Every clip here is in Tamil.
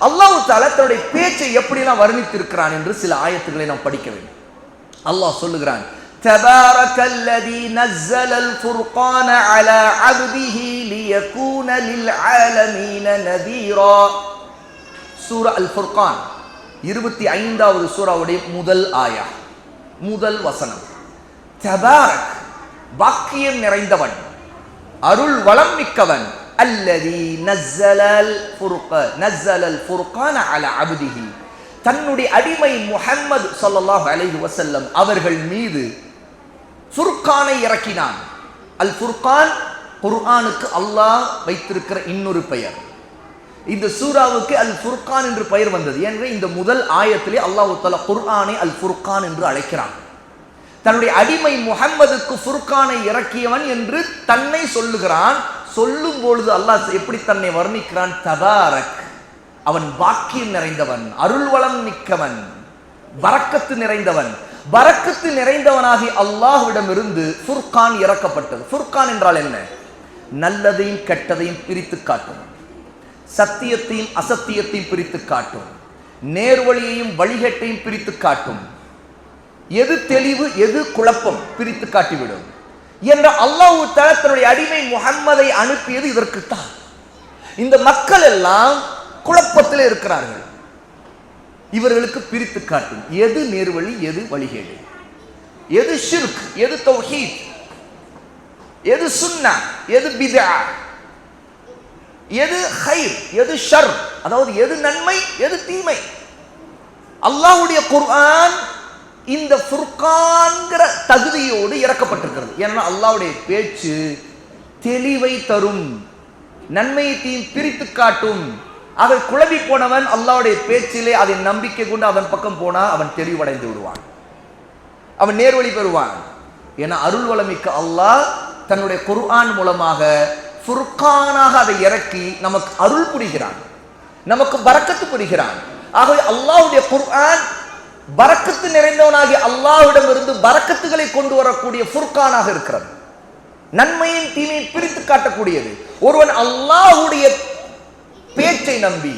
அல்லாஹ் தாலா தன்னுடைய பேச்சை எப்படிலாம் வர்ணித்திருக்கிறான் என்று சில ஆயத்துக்களை நாம் படிக்க வேண்டும் அல்லாஹ் சொல்லுகிறான் تبارك الذي نزل الفرقان على عبده ليكون للعالمين نذيرا சூரா அல் ஃபுர்கான் இருபத்தி ஐந்தாவது சூறாவுடைய முதல் ஆயா முதல் வசனம் தபாரக் பாக்கியம் நிறைந்தவன் அருள் வளம் மிக்கவன் அல்லதி நஸ்ஸலல் ஃபுர்க நஸ்ஸலல் ஃபுர்கான அல அப்திஹி. தன்னுடைய அடிமை முஹம்மது ஸல்லல்லாஹு அலைஹி வஸல்லம் அவர்கள் மீது ஃபுர்கானை இறக்கினான். அல் ஃபுர்கான் குர்ஆனுக்கு அல்லாஹ் வைத்திருக்கிற இன்னொரு பெயர். இந்த சூராவுக்கு அல் ஃபுர்கான் என்று பெயர் வந்தது. எனவே இந்த முதல் ஆயத்திலே அல்லாஹ் தஆலா குர்ஆனை அல் ஃபுர்கான் என்று அழைக்கிறான். தன்னுடைய அடிமை முஹம்மதுக்கு ஃபுர்கானை இறக்கியவன் என்று தன்னை சொல்லுகிறான். சொல்லும் பொழுது அல்லாஹ் எப்படி தன்னை வர்ணிக்கிறான்? தபாரக். அவன் பாக்கியம் நிறைந்தவன் அருள் வளம் மிக்கவன் வரக்கத்து நிறைந்தவன். பரக்கத்து நிறைந்தவனாகி அல்லாஹ்விடமிருந்து ஃபுர்கான் இறக்கப்பட்டது. ஃபுர்கான் என்றால் என்ன? நல்லதையும் கெட்டதையும் பிரித்து காட்டும். சத்தியத்தையும் அசத்தியத்தையும் பிரித்து காட்டும். நேர்வழியையும் வழிகட்டையும் பிரித்து காட்டும். எது தெளிவு எது குழப்பம் பிரித்து காட்டிவிடும். என்ற அல்லாஹ் தன்னுடைய அடிமை முகம்மதை அனுப்பியது இதற்குத்தான். இந்த மக்கள் எல்லாம் குழப்பத்தில் இருக்கிறார்கள். இவர்களுக்கு பிரித்து காட்டும். எது நேர்வழி எது வழிகேடு? எது ஷிர்க் எது தௌஹீத் எது சுன்னா எது பிதா எது ஹைர் எது ஷர் அதாவது எது நன்மை எது தீமை? அல்லாஹ்வுடைய குர்ஆன் இந்த ஃபுர்கான்கிற தகுதியோடு இறக்கப்பட்டிருக்கிறது. ஏன்னா அல்லாஹ்வுடைய பேச்சு தெளிவை தரும் நன்மையை தீம் பிரித்து காட்டும். அதை குழம்பி போனவன் அல்லாவுடைய பேச்சிலே அதை நம்பிக்கை கொண்டு அவன் பக்கம் போனா அவன் தெளிவடைந்து விடுவான். அவன் நேர்வழி பெறுவான். என அருள் வளமிக்க அல்லாஹ் தன்னுடைய குர்ஆன் மூலமாக ஃபுர்கானாக அதை இறக்கி நமக்கு அருள் புரிகிறான். நமக்கு பரக்கத்து புரிகிறான். ஆகவே அல்லாஹ்வுடைய குர்ஆன் பறக்கத்து நிறைந்தவனாகி அல்லாஹ்விடம் இருந்து பறக்கத்துகளை கொண்டு வரக்கூடிய ஃபுர்கானாக இருக்கிறது. நன்மையின் தீமையை பிரித்து காட்டக்கூடியது. ஒருவன் அல்லாஹுடைய பேச்சை நம்பி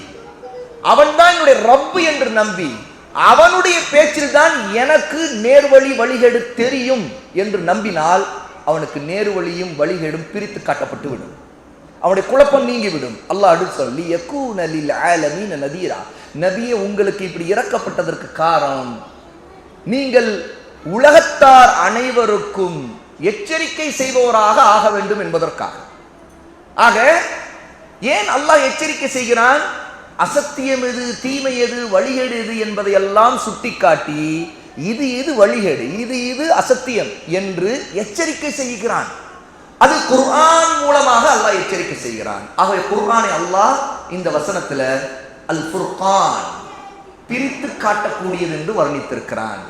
அவன்தான் என்னுடைய ரப்பு என்று நம்பி அவனுடைய பேச்சில் தான் எனக்கு நேர்வழி வழிகேடு தெரியும் என்று நம்பினால் அவனுக்கு நேர்வழியும் வழிகேடும் பிரித்து காட்டப்பட்டு விடும் அவனுடைய குழப்பம் நீங்கிவிடும். அல்லாஹ் அடுத்து சொல்லி யக்கூன லில் ஆலமீன நதீரா. நபியை உங்களுக்கு இப்படி இறக்கப்பட்டதற்கு காரணம் நீங்கள் உலகத்தார் அனைவருக்கும் எச்சரிக்கை செய்பவராக ஆக வேண்டும் என்பதற்காக. ஆக ஏன் அல்லாஹ் எச்சரிக்கை செய்கிறான்? அசத்தியம் எது தீமை எது வழிகேடு எது என்பதை எல்லாம் சுட்டிக்காட்டி இது இது வழிகேடு இது இது அசத்தியம் என்று எச்சரிக்கை செய்கிறான். அது குர்ஆன் மூலமாக அல்லாஹ் எச்சரிக்கை செய்கிறான். ஆகவே குர்ஆனை அல்லாஹ் இந்த வசனத்துல அல் ஃபுர்கான் பிரித்து காட்டக்கூடியது என்று வர்ணித்திருக்கிறான்.